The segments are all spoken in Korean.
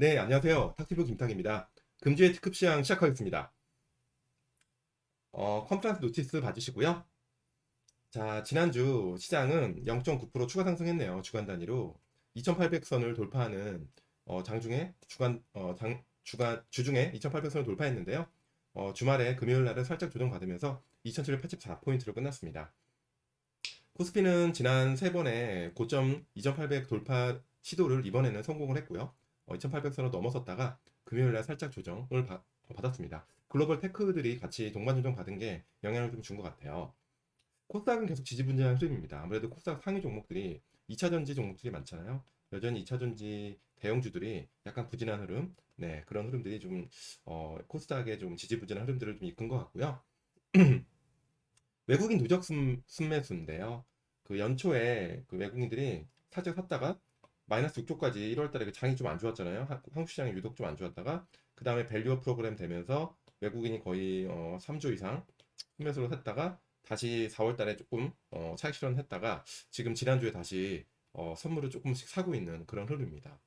네, 안녕하세요. 탁티브 김탁입니다. 금주의 특급 시황 시작하겠습니다. 어, 컨퍼런스 노티스 봐주시고요. 자, 지난주 시장은 0.9% 추가 상승했네요. 주간 단위로 2,800선을 돌파하는 어, 장중에 주간 어, 장 주간 주중에 2,800선을 돌파했는데요. 어, 주말에 금요일 날은 살짝 조정받으면서 2,784포인트로 끝났습니다. 코스피는 지난 세 번의 고점 2,800 돌파 시도를 이번에는 성공을 했고요. 2,800선을 넘어섰다가 금요일 날 살짝 조정을 받, 받았습니다. 글로벌 테크들이 같이 동반 조정 받은 게 영향을 좀 준 것 같아요. 코스닥은 계속 지지분전한 흐름입니다. 아무래도 코스닥 상위 종목들이 2차 전지 종목들이 많잖아요. 여전히 2차 전지 대형주들이 약간 부진한 흐름, 네 그런 흐름들이 좀 어, 코스닥에 좀 지지부진한 흐름들을 좀 이끈 것 같고요. 외국인 누적 순, 순매수인데요. 그 연초에 그 외국인들이 살짝 샀다가 마이너스 6조까지 1월 달에 그 장이 좀 안 좋았잖아요. 한- 한국 시장이 유독 좀 안 좋았다가 그 다음에 밸류어 프로그램 되면서 외국인이 거의 어, 3조 이상 순매수로 샀다가 다시 4월 달에 조금 어, 차익 실현했다가 지금 지난주에 다시 어, 선물을 조금씩 사고 있는 그런 흐름입니다.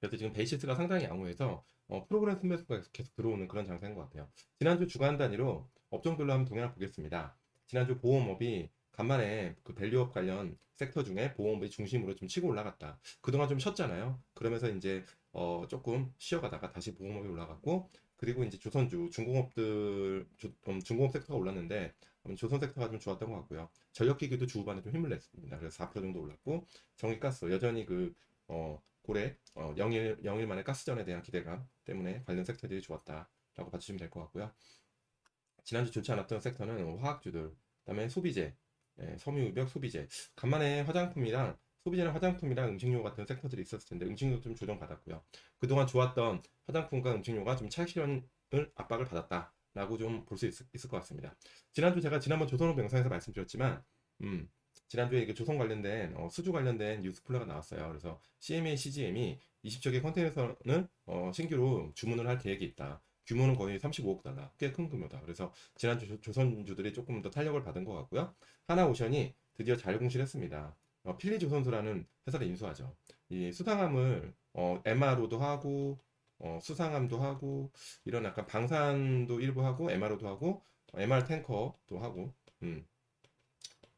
그래서 지금 베이시스가 상당히 양호해서 어, 프로그램 순매수가 계속 들어오는 그런 장세인 것 같아요. 지난주 주간 단위로 업종별로 한번 동향을 보겠습니다. 지난주 보험업이 간만에 그 밸류업 관련 섹터 중에 보험업이 중심으로 좀 치고 올라갔다. 그동안 좀 쉬었잖아요. 그러면서 이제 어, 조금 쉬어가다가 다시 보험업이 올라갔고 그리고 이제 조선주 중공업들 주- 음, 중공업 섹터가 올랐는데 음, 조선 섹터가 좀 좋았던 것 같고요. 전력기기도 주 후반에 좀 힘을 냈습니다. 그래서 4% 정도 올랐고 전기가스 여전히 그 어, 고래 어, 영일 영일 만에 가스전에 대한 기대감 때문에 관련 섹터들이 좋았다라고 봐주시면 될 것 같고요. 지난주 좋지 않았던 섹터는 화학주들, 그다음에 소비재, 예, 섬유유벽 소비재. 간만에 화장품이랑 소비재나 화장품이랑 음식료 같은 섹터들이 있었을 텐데 음식료 좀 조정받았고요. 그동안 좋았던 화장품과 음식료가 좀 차익 실현을 압박을 받았다라고 좀 볼 수 있을 것 같습니다. 지난주 제가 지난번 조선업 영상에서 말씀드렸지만, 음, 지난주에 이게 조선 관련된 어, 수주 관련된 뉴스플러가 나왔어요. 그래서 CMA, CGM이 20척의 컨테이너선을 어, 신규로 주문을 할 계획이 있다. 규모는 거의 35억 달러, 꽤 큰 규모다. 그래서 지난주 조- 조선주들이 조금 더 탄력을 받은 것 같고요. 하나오션이 드디어 자율공시했습니다. 어, 필리조선소라는 회사를 인수하죠. 이 수상함을 어, MRO도 하고 어, 수상함도 하고 이런 약간 방산도 일부 하고 MRO도 하고 어, MR 탱커도 하고 음.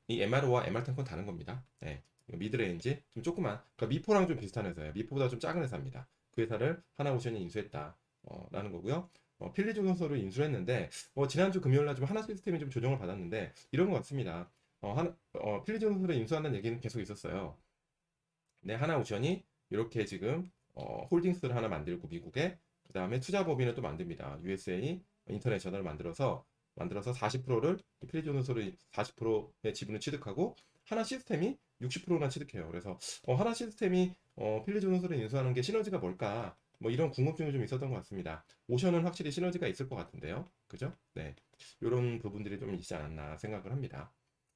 이 MRO와 MR 탱커는 다른 겁니다. 네. 미드레인지 좀 조그만 그러니까 미포랑 좀 비슷한 회사예요. 미포보다 좀 작은 회사입니다. 그 회사를 하나오션이 인수했다. 어, 라는 거고요. 어, 필리조선소를 인수를 했는데 어, 지난주 금요일 날 좀 하나 시스템이 좀 조정을 받았는데 이런 것 같습니다. 어, 하나, 어, 필리조선소를 인수한다는 얘기는 계속 있었어요. 네, 하나오션이 이렇게 지금 어, 홀딩스를 하나 만들고 미국에 그 다음에 투자 법인을 또 만듭니다. USA 인터내셔널을 만들어서 만들어서 40%를 필리조선소를 40%의 지분을 취득하고 하나 시스템이 60%나 취득해요. 그래서 어, 하나 시스템이 어, 필리조선소를 인수하는 게 시너지가 뭘까? 뭐 이런 궁금증이 좀 있었던 것 같습니다. 오션은 확실히 시너지가 있을 것 같은데요. 그죠? 네. 이런 부분들이 좀 있지 않았나 생각을 합니다.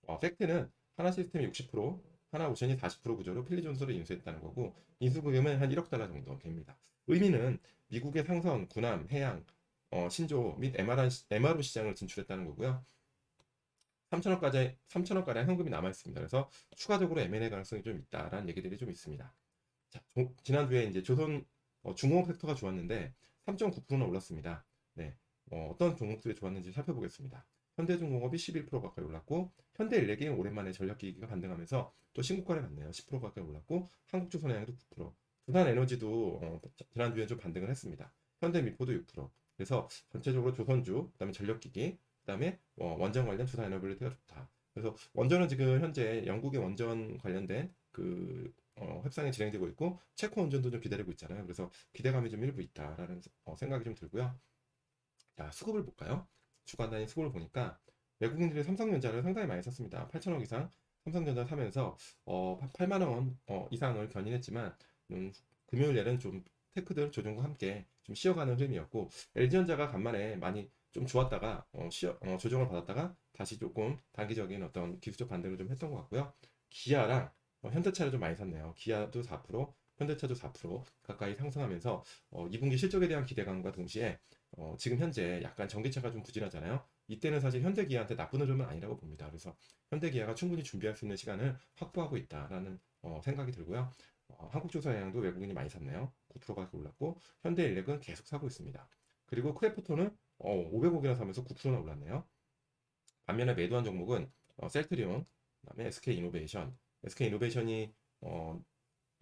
어, 팩트는 하나 시스템이 60%, 하나 오션이 40% 구조로 필리 존스를 인수했다는 거고, 인수 금액은 한 1억 달러 정도 됩니다. 의미는 미국의 상선, 군함, 해양, 어, 신조 및 MR, MRO 시장을 진출했다는 거고요. 3천억까지 3천억가량 현금이 남아 있습니다. 그래서 추가적으로 M&A 가능성이 좀 있다라는 얘기들이 좀 있습니다. 자, 조- 지난주에 이제 조선 어, 중공업 섹터가 좋았는데 3.9%나 올랐습니다. 네, 어, 떤 종목들이 좋았는지 살펴보겠습니다. 현대중공업이 11% 가까이 올랐고 현대일렉이 오랜만에 전력기기가 반등하면서 또 신고가를 갔네요. 10% 가까이 올랐고 한국조선해양도 9%, 두산에너지도 어, 지난주에 좀 반등을 했습니다. 현대미포도 6%. 그래서 전체적으로 조선주, 그다음에 전력기기, 그다음에 어, 원전 관련 두산에너빌리티가 좋다. 그래서 원전은 지금 현재 영국의 원전 관련된 그 어, 협상이 진행되고 있고 체코 원전도 좀 기다리고 있잖아요. 그래서 기대감이 좀 일부 있다라는 어, 생각이 좀 들고요. 자, 수급을 볼까요? 주간 단위 수급을 보니까 외국인들이 삼성전자를 상당히 많이 샀습니다. 8천억 이상 삼성전자 사면서 어, 8만 원 어, 이상을 견인했지만 음, 금요일에는 좀 테크들 조정과 함께 좀 쉬어가는 흐름이었고 LG전자가 간만에 많이 좀 좋았다가 어, 쉬어, 어, 조정을 받았다가 다시 조금 단기적인 어떤 기술적 반등을 좀 했던 것 같고요. 기아랑 어, 현대차를 좀 많이 샀네요. 기아도 4%, 현대차도 4% 가까이 상승하면서 어, 2분기 실적에 대한 기대감과 동시에 어, 지금 현재 약간 전기차가 좀 부진하잖아요. 이때는 사실 현대기아한테 나쁜 흐름은 아니라고 봅니다. 그래서 현대기아가 충분히 준비할 수 있는 시간을 확보하고 있다라는 어, 생각이 들고요. 어, 한국조선해양도 외국인이 많이 샀네요. 9%가 올랐고 현대일렉은 계속 사고 있습니다. 그리고 크래프톤은 어, 500억이나 사면서 9%나 올랐네요. 반면에 매도한 종목은 어, 셀트리온, 그다음에 SK 이노베이션, SK 이노베이션이 어,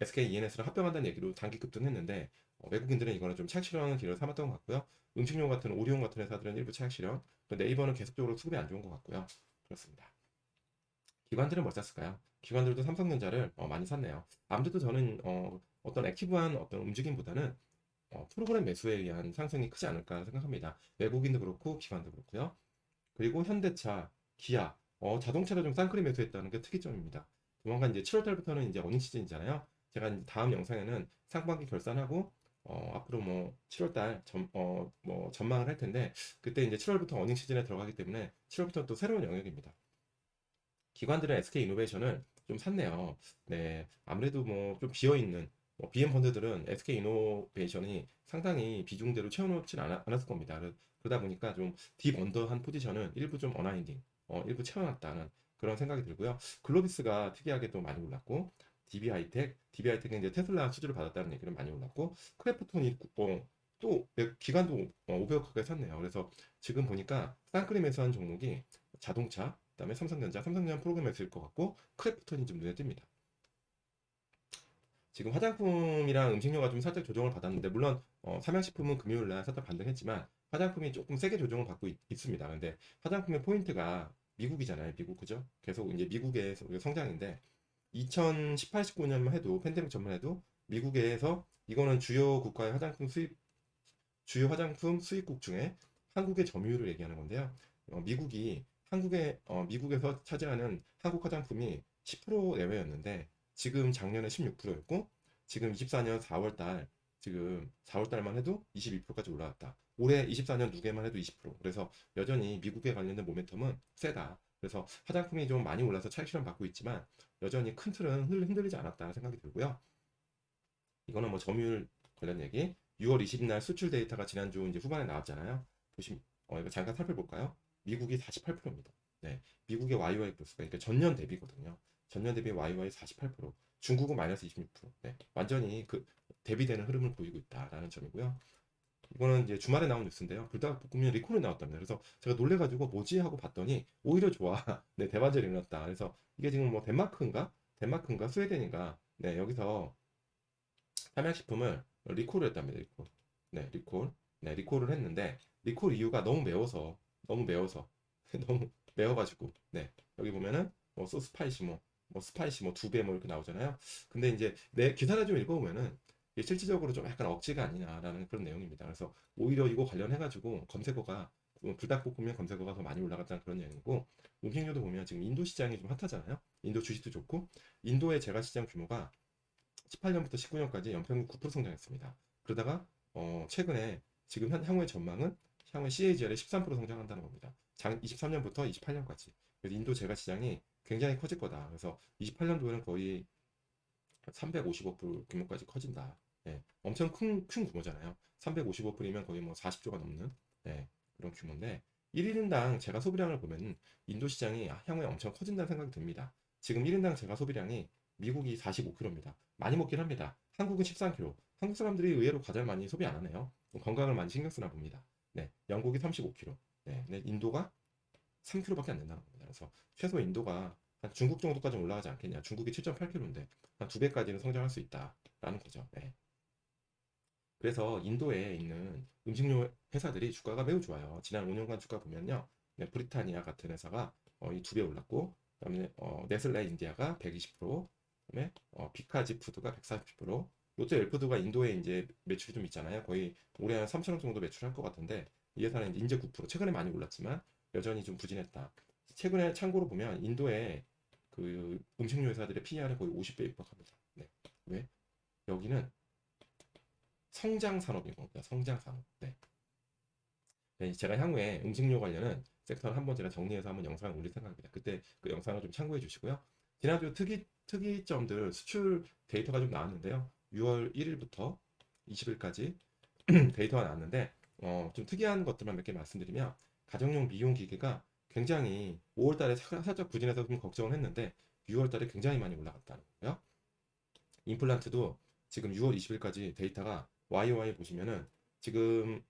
SK ENS를 합병한다는 얘기로 단기 급등 했는데 어, 외국인들은 이거는 좀 차익 실현하는 기회를 삼았던 것 같고요. 음식료 같은 오리온 같은 회사들은 일부 차익 실현, 또 네이버는 계속적으로 수급이 안 좋은 것 같고요. 그렇습니다. 기관들은 뭐 샀을까요? 기관들도 삼성전자를 어, 많이 샀네요. 아무래도 저는 어, 어떤 액티브한 어떤 움직임보다는 어, 프로그램 매수에 의한 상승이 크지 않을까 생각합니다. 외국인도 그렇고 기관도 그렇고요. 그리고 현대차, 기아, 어, 자동차를 좀 쌍끌이 매수했다는 게 특이점입니다. 조만간 이제 7월 달부터는 이제 어닝 시즌이잖아요. 제가 이제 다음 영상에는 상반기 결산하고 어, 앞으로 뭐 7월 달 점, 어, 뭐 전망을 할 텐데 그때 이제 7월부터 어닝 시즌에 들어가기 때문에 7월부터 또 새로운 영역입니다. 기관들은 SK 이노베이션을 좀 샀네요. 네, 아무래도 뭐 좀 비어 있는 뭐 BM 펀드들은 SK 이노베이션이 상당히 비중대로 채워놓진 않아- 않았을 겁니다. 그러- 그러다 보니까 좀 딥언더한 포지션은 일부 좀 어나인딩, 어, 일부 채워놨다는 그런 생각이 들고요. 글로비스가 특이하게 또 많이 올랐고, DB 하이텍, DB 하이텍은 이제 테슬라 수주를 받았다는 얘기는 많이 올랐고, 크래프톤이 어, 또 기간도 500억 가까이 샀네요. 그래서 지금 보니까 쌍크림에서 한 종목이 자동차, 그다음에 삼성전자, 삼성전자 프로그램에서일 것 같고, 크래프톤이 좀 눈에 띕니다. 지금 화장품이랑 음식료가 좀 살짝 조정을 받았는데 물론 어, 삼양식품은 금요일 날 살짝 반등했지만 화장품이 조금 세게 조정을 받고 있, 습니다 근데 화장품의 포인트가 미국이잖아요. 미국 그죠? 계속 이제 미국의 성장인데 2018, 19년만 해도 팬데믹 전만 해도 미국에서 이거는 주요 국가의 화장품 수입 주요 화장품 수입국 중에 한국의 점유율을 얘기하는 건데요. 어, 미국이 한국의 어, 미국에서 차지하는 한국 화장품이 10% 내외였는데 지금 작년에 16%였고 지금 24년 4월 달 지금 4월 달만 해도 21%까지 올라왔다. 올해 24년 누계만 해도 20%. 그래서 여전히 미국에 관련된 모멘텀은 세다. 그래서 화장품이 좀 많이 올라서 차익 실현 받고 있지만 여전히 큰 틀은 흔들- 흔들리지 않았다 생각이 들고요. 이거는 뭐 점유율 관련 얘기. 6월 20일 날 수출 데이터가 지난주 이제 후반에 나왔잖아요. 보시면 어, 이거 잠깐 살펴볼까요? 미국이 48%입니다. 네, 미국의 YY 플러스가 그러니까 전년 대비거든요. 전년 대비 YY 48%, 중국은 마이너스 26%. 네, 완전히 그 대비되는 흐름을 보이고 있다라는 점이고요. 이거는 이제 주말에 나온 뉴스인데요. 불닭볶음면 리콜이 나왔답니다. 그래서 제가 놀래가지고 뭐지 하고 봤더니 오히려 좋아. 네, 대반전이 일어났다. 그래서 이게 지금 뭐 덴마크인가? 덴마크인가? 스웨덴인가? 네, 여기서 삼양식품을 리콜을 했답니다. 리콜. 네, 리콜. 네, 리콜을 했는데 리콜 이유가 너무 매워서 너무 매워서 너무 매워가지고 네 여기 보면은 뭐 소스 스파이시 뭐, 뭐 스파이시 뭐 두배뭐 이렇게 나오잖아요. 근데 이제 내 기사를 좀 읽어보면은 실질적으로 좀 약간 억지가 아니냐라는 그런 내용입니다. 그래서 오히려 이거 관련해가지고 검색어가 뭐 불닭볶음면 검색어가 더 많이 올라갔다는 그런 내용이고 음식료도 보면 지금 인도 시장이 좀 핫하잖아요. 인도 주식도 좋고 인도의 제과 시장 규모가 18년부터 19년까지 연평균 9% 성장했습니다. 그러다가 어, 최근에 지금 현 향후의 전망은 향후에 CAGR이 13% 성장한다는 겁니다. 장 23년부터 28년까지. 그래서 인도 제과 시장이 굉장히 커질 거다. 그래서 28년도에는 거의 350억 불 규모까지 커진다. 예, 엄청 큰, 큰 규모잖아요. 350억 불이면 거의 뭐 40조가 넘는 예, 그런 규모인데 1인당 제가 소비량을 보면 인도 시장이 향후에 엄청 커진다는 생각이 듭니다. 지금 1인당 제가 소비량이 미국이 45kg입니다. 많이 먹긴 합니다. 한국은 13kg. 한국 사람들이 의외로 과자를 많이 소비 안 하네요. 건강을 많이 신경 쓰나 봅니다. 네, 영국이 35kg. 네, 인도가 3kg밖에 안 된다는 겁니다. 그래서 최소 인도가 한 중국 정도까지 올라가지 않겠냐. 중국이 7.8kg인데 한 두 배까지는 성장할 수 있다라는 거죠. 네. 그래서 인도에 있는 음식료 회사들이 주가가 매우 좋아요. 지난 5년간 주가 보면요. 네, 브리타니아 같은 회사가 어, 이두 배 올랐고, 그다음에 어, 네슬레 인디아가 120%, 그다음에 어, 비카지 푸드가 140%, 롯데 웰푸드가 인도에 이제 매출이 좀 있잖아요. 거의 올해 한 3천억 정도 매출할 것 같은데 이 회사는 이제 9% 최근에 많이 올랐지만 여전히 좀 부진했다. 최근에 참고로 보면 인도의 그 음식료 회사들의 PER이 거의 50배 육박합니다. 네. 왜? 여기는 성장 산업인 겁니다. 성장 산업. 네. 네, 제가 향후에 음식료 관련은 섹터를 한번 제가 정리해서 한번 영상을 올릴 생각입니다. 그때 그 영상을 좀 참고해 주시고요. 지난주 특이 특이점들 수출 데이터가 좀 나왔는데요. 6월 1일부터 20일까지 데이터가 나왔는데 어, 좀 특이한 것들만 몇 개 말씀드리면 가정용 미용 기계가 굉장히 5월 달에 살짝 부진해서 좀 걱정을 했는데 6월 달에 굉장히 많이 올라갔다는 거고요. 임플란트도 지금 6월 20일까지 데이터가 YOY 보시면은 지금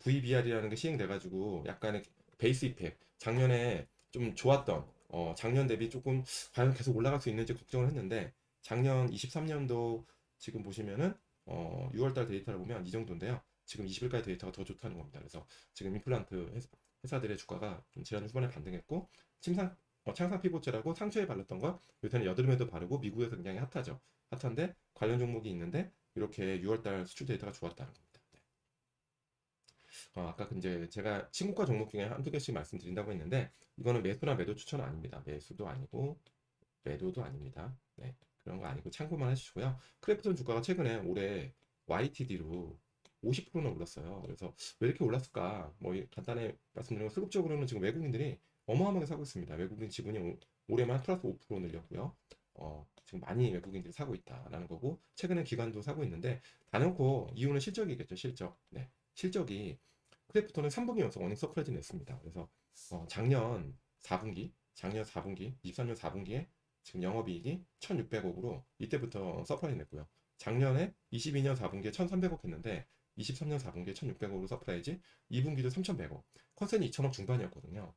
VBR이라는 게 시행돼가지고 약간의 베이스 이펙 작년에 좀 좋았던 어, 작년 대비 조금 과연 계속 올라갈 수 있는지 걱정을 했는데 작년 23년도 지금 보시면은 어, 6월달 데이터를 보면 이 정도인데요. 지금 20일까지 데이터가 더 좋다는 겁니다. 그래서 지금 임플란트 회사, 회사들의 주가가 좀 지난 후반에 반등했고 침상 어, 창상 피부제라고 상처에 발랐던 거 요새는 여드름에도 바르고 미국에서 굉장히 핫하죠. 핫한데 관련 종목이 있는데 이렇게 6월달 수출 데이터가 좋았다는 겁니다. 네. 어, 아까 그 이제 제가 친구가 종목 중에 한두 개씩 말씀드린다고 했는데 이거는 매수나 매도 추천은 아닙니다. 매수도 아니고 매도도 아닙니다. 네, 그런 거 아니고 참고만 해주시고요. 크래프톤 주가가 최근에 올해 YTD로 50%나 올랐어요. 그래서 왜 이렇게 올랐을까? 뭐 이- 간단히 말씀드리면 수급적으로는 지금 외국인들이 어마어마하게 사고 있습니다. 외국인 지분이 오- 올해만 플러스 5% 늘렸고요. 어, 지금 많이 외국인들이 사고 있다라는 거고 최근에 기관도 사고 있는데 다놓고 이유는 실적이겠죠. 실적. 네, 실적이 크래프톤은 3분기 연속 어닝 서프라이즈 냈습니다. 그래서 어, 작년 4분기, 작년 4분기, 23년 4분기에 지금 영업이익이 1,600억으로 이때부터 서프라이즈 냈고요. 작년에 22년 4분기에 1,300억 했는데 23년 4분기에 1,600억으로 서프라이즈, 2분기도 3,100억. 컨센이 2,000억 중반이었거든요.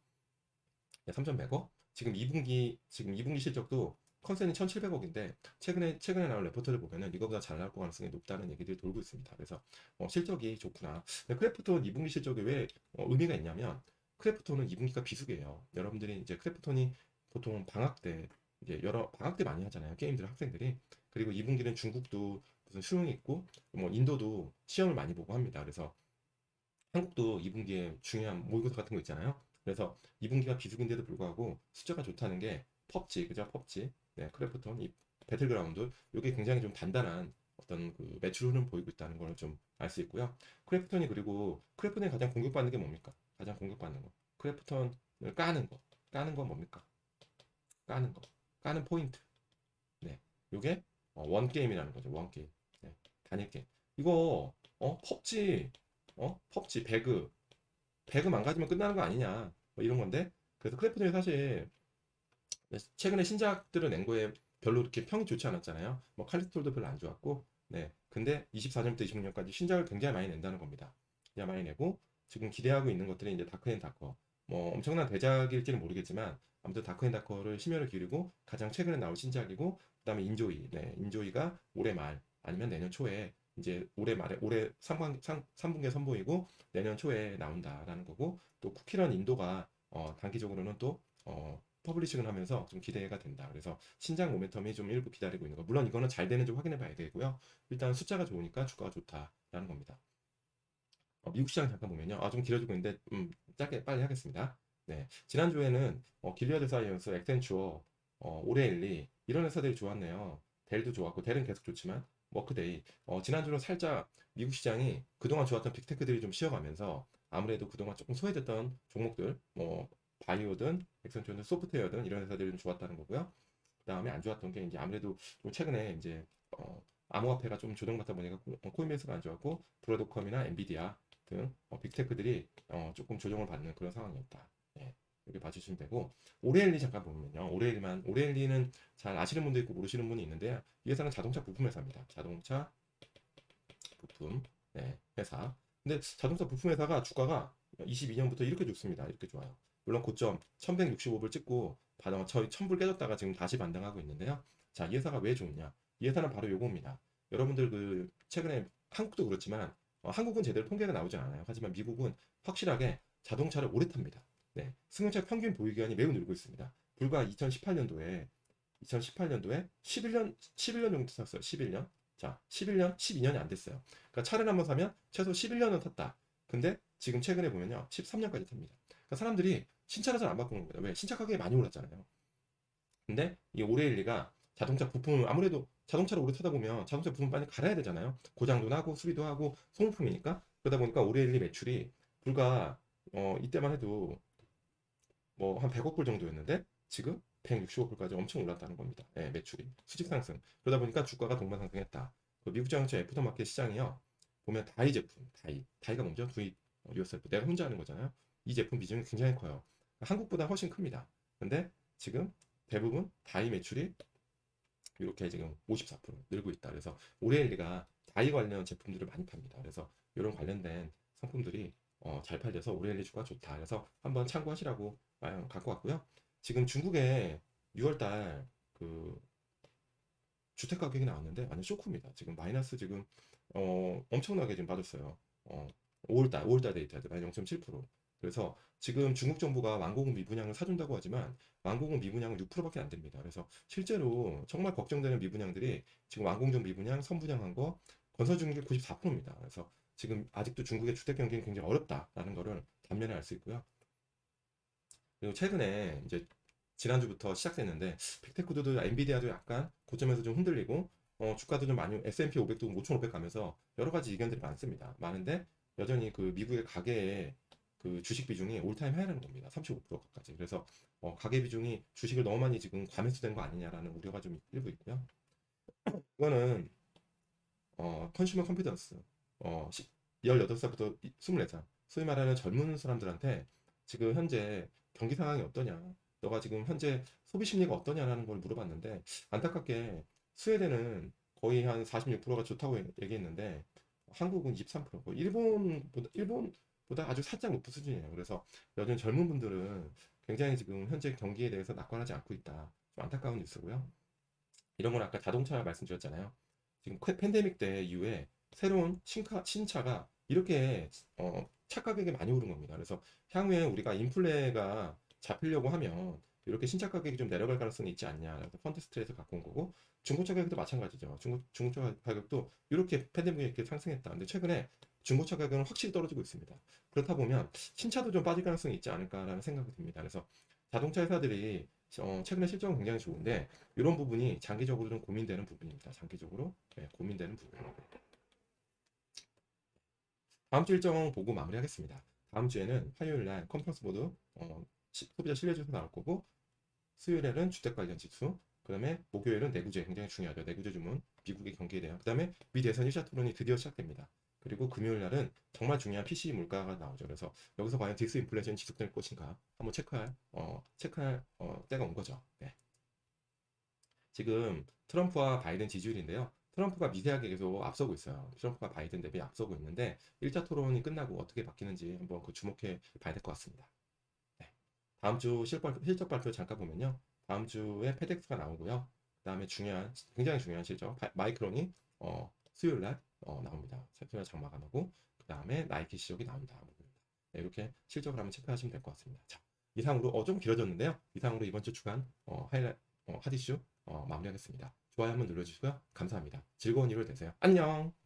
네, 3,100억. 지금 2분기 지금 2분기 실적도 컨센이 1,700억인데 최근에 최근에 나온 레포트를 보면은 이거보다 잘 나올 가능성이 높다는 얘기들이 돌고 있습니다. 그래서 어, 실적이 좋구나. 크래프톤 2분기 실적이 왜 어, 의미가 있냐면 크래프톤은 2분기가 비수기예요. 여러분들이 이제 크래프톤이 보통 방학 때 이제 여러 방학 때 많이 하잖아요. 게임들 학생들이. 그리고 2분기는 중국도 무슨 수능이 있고 뭐 인도도 시험을 많이 보고 합니다. 그래서 한국도 2분기에 중요한 모의고사 같은 거 있잖아요. 그래서 2분기가 비수기인데도 불구하고 숫자가 좋다는 게 펍지, 그죠? 펍지. 네, 크래프톤, 이 배틀그라운드. 이게 굉장히 좀 단단한 어떤 그 매출 흐름 보이고 있다는 걸 좀 알 수 있고요. 크래프톤이 그리고 크래프톤이 가장 공격받는 게 뭡니까? 가장 공격받는 거. 크래프톤을 까는 거. 까는 건 뭡니까? 까는 거. 까는 포인트. 네. 요게 어, 원 게임이라는 거죠. 원 게임. 네. 단일 게임. 이거 어, 펍지 어? 펍지 배그 배그 망가지면 끝나는 거 아니냐. 뭐 이런 건데. 그래서 크래프톤이 사실 최근에 신작들을 낸 거에 별로 그렇게 평이 좋지 않았잖아요. 뭐 칼리스톨도 별로 안 좋았고. 네. 근데 24년부터 26년까지 신작을 굉장히 많이 낸다는 겁니다. 굉장히 많이 내고 지금 기대하고 있는 것들이 이제 다크앤다커. 뭐 엄청난 대작일지는 모르겠지만 아무튼 다크앤다커를 심혈을 기울이고 가장 최근에 나올 신작이고 그다음에 인조이. 네. 인조이가 올해 말 아니면 내년 초에 이제 올해 말에 올해 3분, 3분기에 선보이고 내년 초에 나온다라는 거고 또 쿠키런 인도가 어, 단기적으로는 또 어, 퍼블리싱을 하면서 좀 기대가 된다. 그래서 신작 모멘텀이 좀 일부 기다리고 있는 거. 물론 이거는 잘 되는지 확인해 봐야 되고요. 일단 숫자가 좋으니까 주가가 좋다라는 겁니다. 어, 미국 시장 잠깐 보면요. 아, 좀 길어지고 있는데 음, 짧게 빨리 하겠습니다. 네. 지난주에는 어, 길리어드 사이언스, 엑센추어, 어, 오레일리 이런 회사들이 좋았네요. 델도 좋았고 델은 계속 좋지만 워크데이 어, 지난주는 살짝 미국 시장이 그동안 좋았던 빅테크들이 좀 쉬어가면서 아무래도 그동안 조금 소외됐던 종목들 뭐 바이오든 엑센추어든 소프트웨어든 이런 회사들이 좀 좋았다는 거고요. 그 다음에 안 좋았던 게 이제 아무래도 좀 최근에 이제 어, 암호화폐가 좀 조정받다 보니까 코- 어, 코인베이스가 안 좋았고 브로드컴이나 엔비디아 등 어, 빅테크들이 어, 조금 조정을 받는 그런 상황이었다. 네, 이렇게 봐주시면 되고 오레일리 잠깐 보면요. 오레일리만 오레일리는 잘 아시는 분도 있고 모르시는 분이 있는데 이 회사는 자동차 부품 회사입니다. 자동차 부품 네, 회사. 근데 자동차 부품 회사가 주가가 22년부터 이렇게 좋습니다. 이렇게 좋아요. 물론 고점 1165불 찍고 바닥 저희 1000불 깨졌다가 지금 다시 반등하고 있는데요. 자, 이 회사가 왜 좋냐? 이 회사는 바로 요겁니다. 여러분들 그 최근에 한국도 그렇지만 어, 한국은 제대로 통계가 나오지 않아요. 하지만 미국은 확실하게 자동차를 오래 탑니다. 네, 승용차 평균 보유 기간이 매우 늘고 있습니다. 불과 2018년도에 2018년도에 11년 11년 정도 탔어요. 11년. 자, 11년, 12년이 안 됐어요. 그러니까 차를 한번 사면 최소 11년은 탔다. 근데 지금 최근에 보면요. 13년까지 탑니다. 그러니까 사람들이 신차를 잘안 바꾸는 거예요. 왜? 신차 가격이 많이 올랐잖아요. 근데 이 오레일리가 자동차 부품을 아무래도 자동차를 오래 타다 보면 자동차 부품 빨리 갈아야 되잖아요. 고장도 나고 수리도 하고 소모품이니까 그러다 보니까 오레일리 매출이 불과 어 이때만 해도 뭐 한 100억 불 정도였는데 지금 160억 불까지 엄청 올랐다는 겁니다. 예, 매출이 수직 상승. 그러다 보니까 주가가 동반 상승했다. 그 미국 자동차 애프터마켓 시장이요. 보면 다이 제품, 다이. 다이가 뭐죠? 두입 USF. 내가 혼자 하는 거잖아요. 이 제품 비중이 굉장히 커요. 한국보다 훨씬 큽니다. 근데 지금 대부분 다이 매출이 이렇게 지금 54% 늘고 있다. 그래서 오레일리가 다이 관련 제품들을 많이 팝니다. 그래서 이런 관련된 상품들이 어, 잘 팔려서 오레일리 주가 좋다. 그래서 한번 참고하시라고 아, 갖고 왔고요. 지금 중국에 6월달 그 주택 가격이 나왔는데 완전 쇼크입니다. 지금 마이너스 지금 어, 엄청나게 지금 빠졌어요. 어, 5월달 5월달 데이터들 마이너스 0.7%. 그래서 지금 중국 정부가 완공은 미분양을 사준다고 하지만 완공은 미분양은 6%밖에 안 됩니다. 그래서 실제로 정말 걱정되는 미분양들이 지금 완공 전 미분양, 선분양한 거 건설 중률이 94%입니다. 그래서 지금 아직도 중국의 주택 경기는 굉장히 어렵다라는 거를 단면에 알 수 있고요. 그리고 최근에 이제 지난주부터 시작됐는데 빅테크도 엔비디아도 약간 고점에서 좀 흔들리고 어, 주가도 좀 많이 S&P 500도 5,500 가면서 여러 가지 의견들이 많습니다. 많은데 여전히 그 미국의 가계의 그 주식 비중이 올타임 하이라는 겁니다. 35%까지. 그래서 어, 가계 비중이 주식을 너무 많이 지금 과매수된 거 아니냐라는 우려가 좀 일부 있고요. 이거는 어, 컨슈머 컨피던스 어, 18살부터 24살 소위 말하는 젊은 사람들한테 지금 현재 경기 상황이 어떠냐 너가 지금 현재 소비 심리가 어떠냐라는 걸 물어봤는데 안타깝게 스웨덴은 거의 한 46%가 좋다고 얘기했는데 한국은 23%, 뭐 일본보다 일본 보다 아주 살짝 높은 수준이에요. 그래서 여전히 젊은 분들은 굉장히 지금 현재 경기에 대해서 낙관하지 않고 있다. 좀 안타까운 뉴스고요. 이런 건 아까 자동차 말씀드렸잖아요. 지금 쾌- 팬데믹 때 이후에 새로운 신카, 신차가 이렇게 어, 차 가격이 많이 오른 겁니다. 그래서 향후에 우리가 인플레가 잡히려고 하면 이렇게 신차 가격이 좀 내려갈 가능성이 있지 않냐. 그래서 펀드 스트레스 갖고 온 거고 중고차 가격도 마찬가지죠. 중고, 중고차 가격도 이렇게 팬데믹에 이렇게 상승했다. 근데 최근에 중고차 가격은 확실히 떨어지고 있습니다. 그렇다 보면 신차도 좀 빠질 가능성이 있지 않을까라는 생각이 듭니다. 그래서 자동차 회사들이 어, 최근에 실적은 굉장히 좋은데 이런 부분이 장기적으로 좀 고민되는 부분입니다. 장기적으로 네, 고민되는 부분입니다. 다음 주 일정 보고 마무리하겠습니다. 다음 주에는 화요일 날 컨퍼런스 보드 어, 시- 소비자 신뢰지수 나올 거고 수요일에는 주택 관련 지수 그다음에 목요일은 내구재 굉장히 중요하죠. 내구재 주문 미국의 경기에 대한 그다음에 미 대선 1차 토론이 드디어 시작됩니다. 그리고 금요일 날은 정말 중요한 PC 물가가 나오죠. 그래서 여기서 과연 디스 인플레이션이 지속될 것인가 한번 체크할 어, 체크할 어, 때가 온 거죠. 네. 지금 트럼프와 바이든 지지율인데요. 트럼프가 미세하게 계속 앞서고 있어요. 트럼프가 바이든 대비 앞서고 있는데 1차 토론이 끝나고 어떻게 바뀌는지 한번 그 주목해 봐야 될 것 같습니다. 네. 다음 주 실발, 실적 발표 잠깐 보면요. 다음 주에 페덱스가 나오고요. 그 다음에 중요한 굉장히 중요한 실적 바- 마이크론이 어, 수요일 날 어, 나옵니다. 수요일 장마감 하고 그 다음에 나이키 실적이 나온다. 네, 이렇게 실적을 한번 체크하시면 될 것 같습니다. 자, 이상으로 어, 좀 길어졌는데요. 이상으로 이번 주 주간 어, 하이라이트 어, 핫이슈 어, 마무리하겠습니다. 좋아요 한번 눌러주시고요. 감사합니다. 즐거운 일요일 되세요. 안녕!